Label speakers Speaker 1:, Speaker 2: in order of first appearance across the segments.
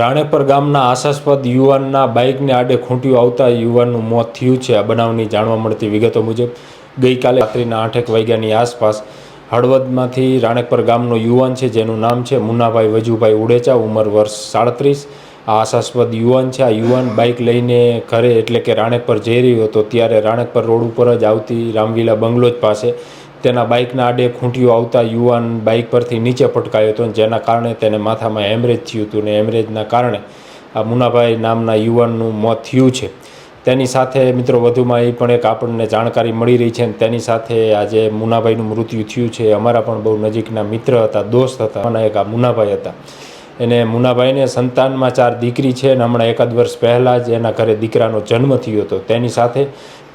Speaker 1: રાણેપર ગામના આશાસ્પદ યુવાનના બાઇકને આડે ખૂંટ્યું આવતા યુવાનનું મોત થયું છે. આ બનાવની જાણવા મળતી વિગતો મુજબ, ગઈકાલે રાત્રિના આઠેક વાગ્યાની આસપાસ હળવદમાંથી રાણેપર ગામનો યુવાન છે, જેનું નામ છે મુન્નાભાઈ વજુભાઈ ઉડેચા, ઉંમર વર્ષ સાડત્રીસ. આ આશાસ્પદ યુવાન છે. આ યુવાન બાઇક લઈને ઘરે એટલે કે રાણેપર જઈ રહ્યો હતો, ત્યારે રાણેપર રોડ ઉપર જ આવતી રામવીલા બંગલોજ પાસે તેના બાઇકના આડે ખૂંટીઓ આવતા યુવાન બાઇક પરથી નીચે પટકાયો હતો જેના કારણે તેને માથામાં હેમરેજ થયું હતું ને હેમરેજના કારણે આ મુનાભાઈ નામના યુવાનનું મોત થયું છે. તેની સાથે મિત્રો વધુમાં એ પણ એક આપણને જાણકારી મળી રહી છે અને તેની સાથે આજે મુનાભાઈનું મૃત્યુ થયું છે. અમારા પણ બહુ નજીકના મિત્ર હતા, દોસ્ત હતા, અને એક આ મુનાભાઈ હતા. એને મુનાભાઈને સંતાનમાં ચાર દીકરી છે અને હમણાં એકાદ વર્ષ પહેલાં જ એના ઘરે દીકરાનો જન્મ થયો હતો. તેની સાથે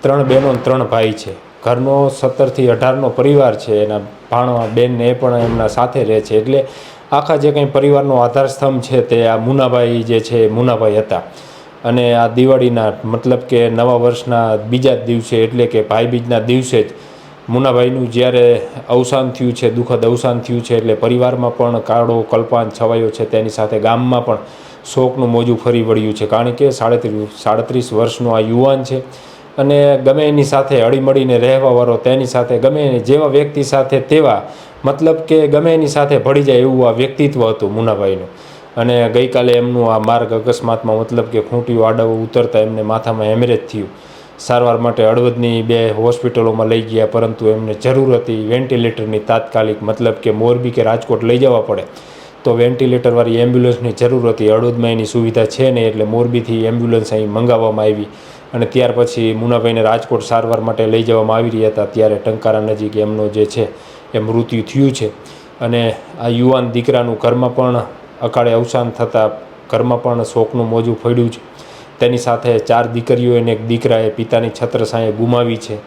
Speaker 1: ત્રણ બહેનો ત્રણ ભાઈ છે. ઘરનો સત્તરથી અઢારનો પરિવાર છે, એના ભાણવા બેન એ પણ એમના સાથે રહે છે. એટલે આખા જે કંઈ પરિવારનો આધારસ્તંભ છે તે આ મુનાભાઈ જે છે મુનાભાઈ હતા. અને આ દિવાળીના મતલબ કે નવા વર્ષના બીજા જ દિવસે, એટલે કે ભાઈબીજના દિવસે જ મુનાભાઈનું જ્યારે અવસાન થયું છે, દુઃખદ અવસાન થયું છે, એટલે પરિવારમાં પણ કાળો કલ્પાન છવાયો છે, તેની સાથે ગામમાં પણ શોકનું મોજું ફરી વળ્યું છે. કારણ કે સાડત્રીસ સાડત્રીસ વર્ષનો આ યુવાન છે. અને ગમે એની સાથે હળીમળીને રહેવાવાળો તેની સાથે, ગમે એની જેવા વ્યક્તિ સાથે તેવા, મતલબ કે ગમે એની સાથે ભળી જાય એવું આ વ્યક્તિત્વ હતું મુનાભાઈનું. અને ગઈકાલે એમનું આ માર્ગ અકસ્માતમાં મતલબ કે ખૂંટીઓ આડવ ઉતરતા એમને માથામાં હેમરેજ થયું. સારવાર માટે હળવદની બે હોસ્પિટલોમાં લઈ ગયા, પરંતુ એમને જરૂર હતી વેન્ટિલેટરની તાત્કાલિક, મતલબ કે મોરબી કે રાજકોટ લઈ જવા પડે. તો વેન્ટિલેટરવાળી એમ્બ્યુલન્સની જરૂર હતી, હળવદમાં એની સુવિધા છે નહીં એટલે મોરબીથી એમ્બ્યુલન્સ અહીં મંગાવવામાં આવી. અને ત્યાર પછી મુનાભાઈને રાજકોટ સારવાર માટે લઈ જવામાં આવી રહ્યા હતા. ત્યારે ટંકારા નજીક એમનો જે છે એ મૃત્યુ થયું છે. અને આ યુવાન દીકરાનું ઘરમાં પણ અકાળે અવસાન થતાં ઘરમાં પણ શોકનું મોજું ફળ્યું છે. તેની સાથે ચાર દીકરીઓ અને એક દીકરાએ પિતાની છત્રછાયા ગુમાવી છે.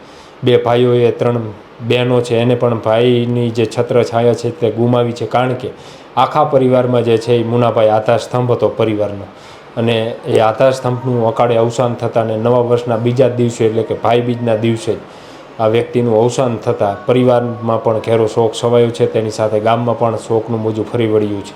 Speaker 1: બે ભાઈઓએ ત્રણ બહેનો છે. એને પણ ભાઈની જે છત્રછાયા છે તે ગુમાવી છે. કારણ કે આખા પરિવારમાં જે છે એ મુનાભાઈ આધાર સ્તંભ હતો પરિવારનો. અને એ આધારસ્તંભનું અકાળે અવસાન થતાં અને નવા વર્ષના બીજા દિવસે એટલે કે ભાઈ બીજના દિવસે જ આ વ્યક્તિનું અવસાન થતાં પરિવારમાં પણ ઘેરો શોક છવાયો છે, તેની સાથે ગામમાં પણ શોકનું મોજું ફરી વળ્યું છે.